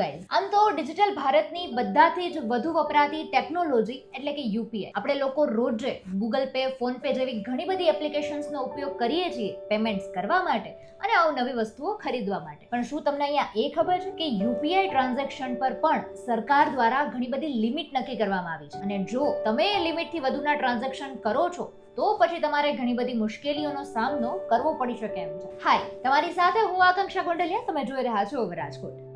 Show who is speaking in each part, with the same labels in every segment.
Speaker 1: Guys આમ તો digital ભારતની બધાથી જ વધુ વપરાતી ટેકનોલોજી એટલે કે યુપીઆઈ. આપણે લોકો રોજે ગૂગલ પે ફોન પે જેવી ઘણી બધી એપ્લિકેશન્સનો ઉપયોગ કરીએ છીએ પેમેન્ટ્સ કરવા માટે અને નવી વસ્તુઓ ખરીદવા માટે. પણ શું તમને અહીંયા એ ખબર છે કે યુપીઆઈ ટ્રાન્ઝેક્શન પર પણ સરકાર દ્વારા ઘણી બધી લિમિટ નક્કી કરવામાં આવી છે? અને જો તમે એ લિમિટથી વધુના ટ્રાન્ઝેક્શન કરો છો, તો પછી તમારે ઘણી બધી મુશ્કેલીઓનો સામનો કરવો પડી શકે એમ છે. હાય તમારી સાથે હું આકાંક્ષા ગોંડલિયા. તમે જોઈ રહ્યા છો રાજકોટ.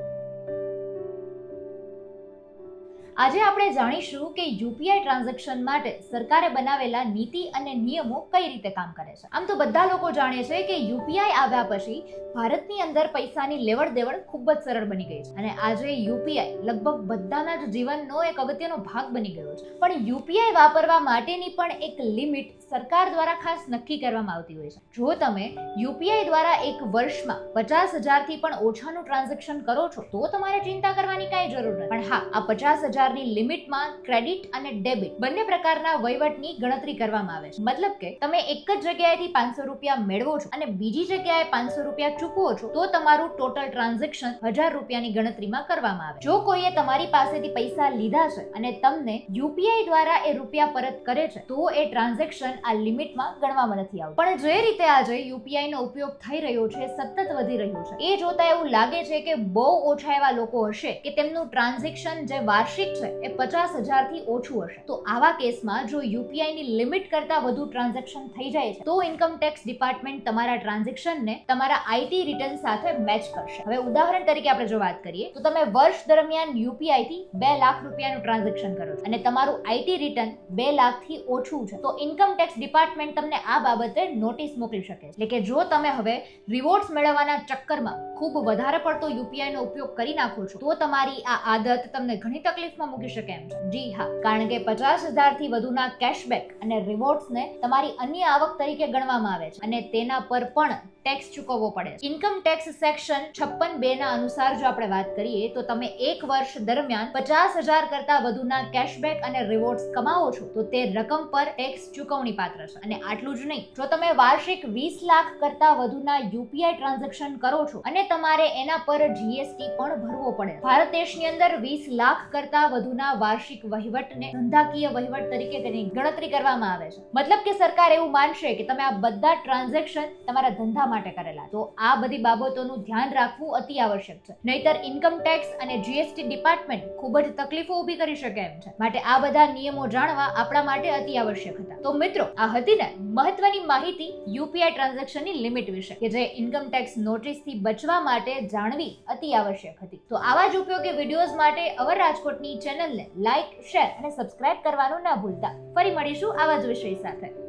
Speaker 1: આજે આપણે જાણીશું કે યુપીઆઈ ટ્રાન્ઝેક્શન માટે સરકારે બનાવેલા નીતિ અને નિયમો કઈ રીતે કામ કરે છે. આમ તો બધા લોકો જાણે છે કે યુપીઆઈ આવ્યા પછી ભારતની અંદર પૈસાની લેવડ દેવડ ખૂબ જ સરળ બની ગઈ છે. અને આજે યુપીઆઈ લગભગ બધાના જ જીવનનો એક અગત્યનો ભાગ બની ગયો છે. પણ યુપીઆઈ વાપરવા માટેની પણ એક લિમિટ સરકાર દ્વારા ખાસ નક્કી કરવામાં આવતી હોય છે. જો તમે યુપીઆઈ દ્વારા એક વર્ષમાં પચાસ હજારથી પણ ઓછાનું ટ્રાન્ઝેક્શન કરો છો, તો તમારે ચિંતા કરવાની કાંઈ જરૂર નથી. પણ હા, આ પચાસ હજારની લિમિટમાં ક્રેડિટ અને ડેબિટ બંને પ્રકારના વહીવટની ગણતરી કરવામાં આવે છે. મતલબ કે તમે એક જ જગ્યાએથી પાંચસો રૂપિયા મેળવો છો અને બીજી જગ્યાએ પાંચસો રૂપિયા ચૂકવો છો, તો તમારું ટોટલ ટ્રાન્ઝેક્શન હજાર રૂપિયાની ગણતરીમાં કરવામાં આવે. જો કોઈએ તમારી પાસેથી પૈસા લીધા છે અને તમને યુપીઆઈ દ્વારા એ રૂપિયા પરત કરે છે, તો એ ટ્રાન્ઝેક્શન આ લિમિટમાં ગણવામાં નથી આવતું. પણ જે રીતે આજે યુપીઆઈ નો ઉપયોગ થઈ રહ્યો છે, સતત વધી રહ્યો છે. એ જોતા એવું લાગે છે કે બહુ ઓછા એવા લોકો હશે કે તેમનું ટ્રાન્ઝેક્શન જે વાર્ષિક છે, એ પચાસ હજારથી ઓછું હશે. તો આવા કેસમાં જો યુપીઆઈ ની લિમિટ કરતા વધુ ટ્રાન્ઝેક્શન થઈ જાય છે, તો ઇન્કમ ટેક્સ ડિપાર્ટમેન્ટ તમારા ટ્રાન્ઝેક્શનને તમારા આઈટી રિટર્ન સાથે મેચ કરશે. હવે ઉદાહરણ તરીકે આપણે જો વાત કરીએ, તો તમે વર્ષ દરમિયાન યુપીઆઈ થી બે લાખ રૂપિયાનું ટ્રાન્ઝેક્શન કરો છો અને તમારું આઈટી રિટર્ન બે લાખથી ઓછું છે. તો ઇન્કમ ટેક્સ ડિપાર્ટમેન્ટ તમને આ બાબતે નોટિસ મોકલી શકે એટલે કે જો તમે હવે રિવોર્ડ્સ મેળવવાના ચક્કરમાં ખૂબ વધારે પડતો યુપીઆઈ નો ઉપયોગ કરી નાખો છો, તો તમારી આ આદત તમને ઘણી તકલીફમાં મૂકી શકે એમ છે. જી હા, કારણ કે પચાસ હજારથી વધુના કેશબેક અને રિવોર્ડ્સને તમારી અન્ય આવક તરીકે ગણવામાં આવે છે. અને તેના પર પણ ટેક્સ ચૂકવવો પડે છે. ઇન્કમ ટેક્સ સેક્શન છપ્પન બે ના અનુસાર જો આપણે વાત કરીએ, તો તમે એક વર્ષ દરમિયાન પચાસ હજાર કરતા વધુના કેશબેક અને રિવોર્ડ્સ કમાવો છો, તો તે રકમ પર ટેક્સ ચૂકવણી પાત્ર છે. અને આટલું જ નહીં, જો તમે વાર્ષિક વીસ લાખ કરતા વધુના યુપીઆઈ ટ્રાન્ઝેક્શન કરો છો, અને તમારે એના પર જીએસટી પણ ભરવો પડે. ભારત દેશની અંદર વીસ લાખ કરતા વધુના વાર્ષિક વહીવટને ધંધાકીય વહીવટ તરીકે તેની ગણતરી કરવામાં આવે છે. મતલબ કે સરકાર એવું માનશે કે તમે આ બધા ટ્રાન્ઝેક્શન તમારા ધંધા માટે કરેલા. તો આ બધી બાબતોનું ધ્યાન રાખવું અતિ આવશ્યક છે. નહીતર ઇન્કમ ટેક્સ અને જીએસટી ડિપાર્ટમેન્ટ ખૂબ જ તકલીફો ઊભી કરી શકે એમ છે. માટે આ બધા નિયમો જાણવા આપણા માટે અતિ આવશ્યક હતા. તો મિત્રો, આ હતી ને મહત્વની માહિતી યુપીઆઈ ટ્રાન્ઝેક્શનની લિમિટ વિશે, કે જે ઇન્કમ ટેક્સ નોટિસથી બચવા માટે જાણવી અતિ આવશ્યક હતી. તો આવા જ ઉપયોગી વિડીયોઝ માટે અવર રાજકોટની ચેનલને લાઇક શેર અને સબસ્ક્રાઇબ કરવાનું ના ભૂલતા. ફરી મળીશું આવા જ વિષય સાથે.